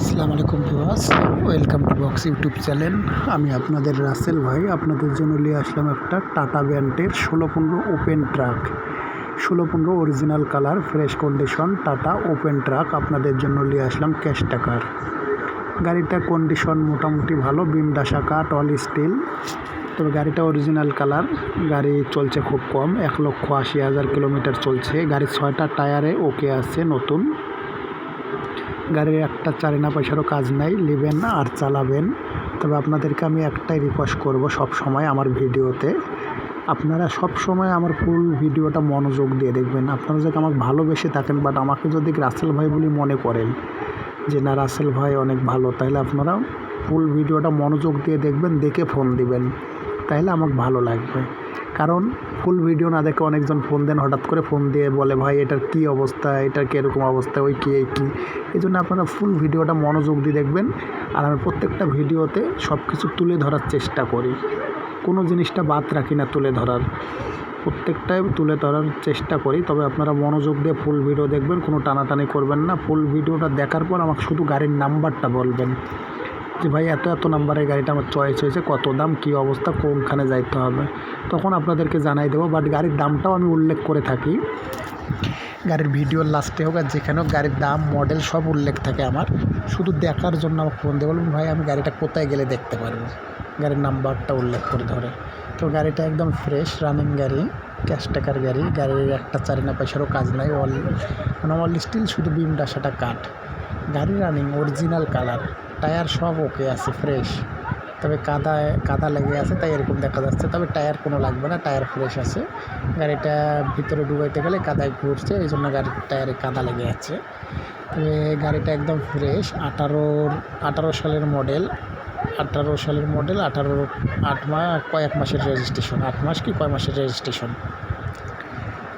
আসসালামু আলাইকুম viewers, welcome to box YouTube channel. আমি আপনাদের রাসেল ভাই, আপনাদের জন্য নিয়ে আসলাম একটা টাটা ব্যান্ডের ষোলো পনেরো ওপেন ট্রাক। ষোলো পনেরো original colour, fresh condition, Tata open truck আপনাদের জন্য নিয়ে আসলাম ক্যাশ টাকার। গাড়িটার কন্ডিশন মোটামুটি ভালো বিম ডাসা কাঠ অল স্টিল। তবে গাড়িটা অরিজিনাল কালার, গাড়ি চলছে খুব কম, এক লক্ষ আশি হাজার কিলোমিটার চলছে। গাড়ির ছয়টা টায়ারে ওকে আছে নতুন। গাড়ির একটা চারিনা পয়সারও কাজ নাই, নেবেন আর চালাবেন। তবে আপনাদেরকে আমি একটাই রিকোয়েস্ট করব সব সময় আমার ভিডিওতে। আপনারা সব সময় আমার ফুল ভিডিওটা মনোযোগ দিয়ে দেখবেন। আপনারা যদি আমাকে ভালোবেসে থাকেন বাট আমাকে যদি রাসেল ভাই বলে মনে করেন যে, না, রাসেল ভাই অনেক ভালো, তাহলে আপনারা ফুল ভিডিওটা মনোযোগ দিয়ে দেখবেন, দেখে ফোন দিবেন। তাহলে আমাকে ভালো লাগবে। কারণ ফুল ভিডিও না দেখে অনেকজন ফোন দেন, হঠাৎ করে ফোন দিয়ে বলে, ভাই, এটার কী অবস্থা? এটার কীরকম অবস্থা? ওই কী, এই কী? এই জন্য আপনারা ফুল ভিডিওটা মনোযোগ দিয়ে দেখবেন আর আমি প্রত্যেকটা ভিডিওতে সব কিছু তুলে ধরার চেষ্টা করি। কোনো জিনিসটা বাদ রাখি না তুলে ধরার। প্রত্যেকটাই তুলে ধরার চেষ্টা করি, তবে আপনারা মনোযোগ দিয়ে ফুল ভিডিও দেখবেন, কোনো টানাটানি করবেন না। ফুল ভিডিওটা দেখার পর আমাকে শুধু গাড়ির নাম্বারটা বলবেন। যে ভাই, এত এত নাম্বারের গাড়িটা আমার চয়েস হয়েছে, কত দাম, কী অবস্থা, কোনখানে যাইতে হবে? তখন আপনাদেরকে জানাই দেবো বাট গাড়ির দামটাও আমি উল্লেখ করে থাকি। গাড়ির ভিডিও লাস্টে হোক আর যেখানে হোক, গাড়ির দাম মডেল সব উল্লেখ থাকে আমার। শুধু দেখার জন্য আমাকে ফোন বলবেন, ভাই, আমি গাড়িটা কোথায় গেলে দেখতে পারব? গাড়ির নাম্বারটা উল্লেখ করে ধরে। তো গাড়িটা একদম ফ্রেশ রানিং গাড়ি ক্যাশ টাকার গাড়ি। গাড়ির একটা চারিনা পয়সারও কাজ নাই অল মানে অল স্টিল শুধু বিম ডাসাটা কাঠ। গাড়ি রানিং অরিজিনাল কালার টায়ার সব ওকে আছে ফ্রেশ তবে কাদায়, কাদা লেগে আছে, তাই এরকম দেখা যাচ্ছে। তবে টায়ার কোনো লাগবে না, টায়ার ফ্রেশ আছে। গাড়িটা ভিতরে ডুবাইতে গেলে কাদায় ঘুরছে, এই জন্য গাড়ির টায়ারে কাদা লেগে আছে। তবে গাড়িটা একদম ফ্রেশ আঠারোর, আঠারো সালের মডেল আঠারো সালের মডেল আঠারো আট মাস কয়েক মাসের রেজিস্ট্রেশন আট মাস কি কয় মাসের রেজিস্ট্রেশন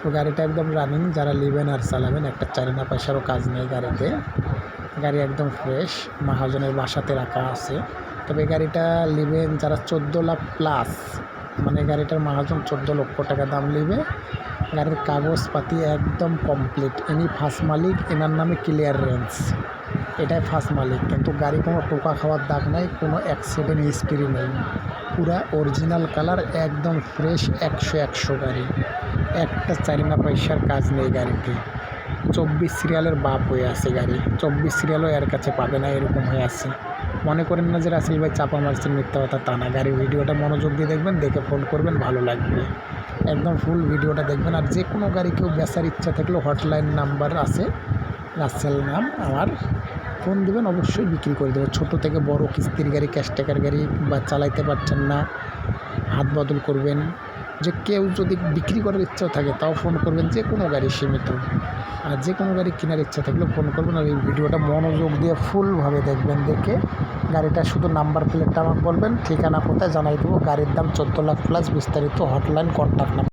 তো গাড়িটা একদম রানিং যারা নেবেন আর চালাবেন, একটা চারিনা পয়সারও কাজ নেই গাড়িতে। গাড়ি একদম ফ্রেশ মহাজনের বাসাতে রাখা আছে। তবে গাড়িটা নেবেন যারা চোদ্দ লাখ প্লাস মানে গাড়িটার মহাজন চোদ্দ লক্ষ টাকা দাম নেবে। গাড়ির কাগজপাতি একদম কমপ্লিট ইনি ফার্স্ট মালিক, এনার নামে ক্লিয়ার রেঞ্জ এটাই ফার্স্ট মালিক, কিন্তু গাড়ি কোনো টোকা খাওয়ার দাগ নাই, কোনো অ্যাক্সিডেন্ট হিস্ট্রি নেই। পুরা অরিজিনাল কালার একদম ফ্রেশ একশো একশো গাড়ি। একটা চারিনা পয়সার কাজ নেই গাড়িতে। চব্বিশ সিরিয়ালের বাপ হয়ে আছে গাড়ি। চব্বিশ সিরিয়ালও এর কাছে পাবে না, এরকম হয়ে আছে। মনে করেন না যে রাসেল ভাই চাপা মারছেন মিথ্যা কথা? তা না, গাড়ির ভিডিওটা মনোযোগ দিয়ে দেখবেন, দেখে ফোন করবেন, ভালো লাগবে। একদম ফুল ভিডিওটা দেখবেন, আর যে কোনো গাড়ি কেউ বেচার ইচ্ছা থাকলেও হটলাইন নাম্বার আছে, রাসেল নাম আমার। ফোন দেবেন, অবশ্যই বিক্রি করে দেবো। ছোটো থেকে বড় কিস্তির গাড়ি ক্যাশ টাকার গাড়ি বা চালাইতে পারছেন না, হাত বদল করবেন। যে কেউ যদি বিক্রি করার ইচ্ছা থাকে, তাও ফোন করবেন যে কোনো গাড়ি সীমিত। আর যে কোনো গাড়ি কেনার ইচ্ছা থাকলে ফোন করবেন আর এই ভিডিওটা মনোযোগ দিয়ে ফুলভাবে দেখবেন, দেখে গাড়িটা শুধু নাম্বার প্লেটটা আমাকে বলবেন, ঠিকানা কোথায় জানাই দেবো, গাড়ির দাম চোদ্দ লাখ প্লাস বিস্তারিত হটলাইন কন্ট্যাক্ট নাম্বার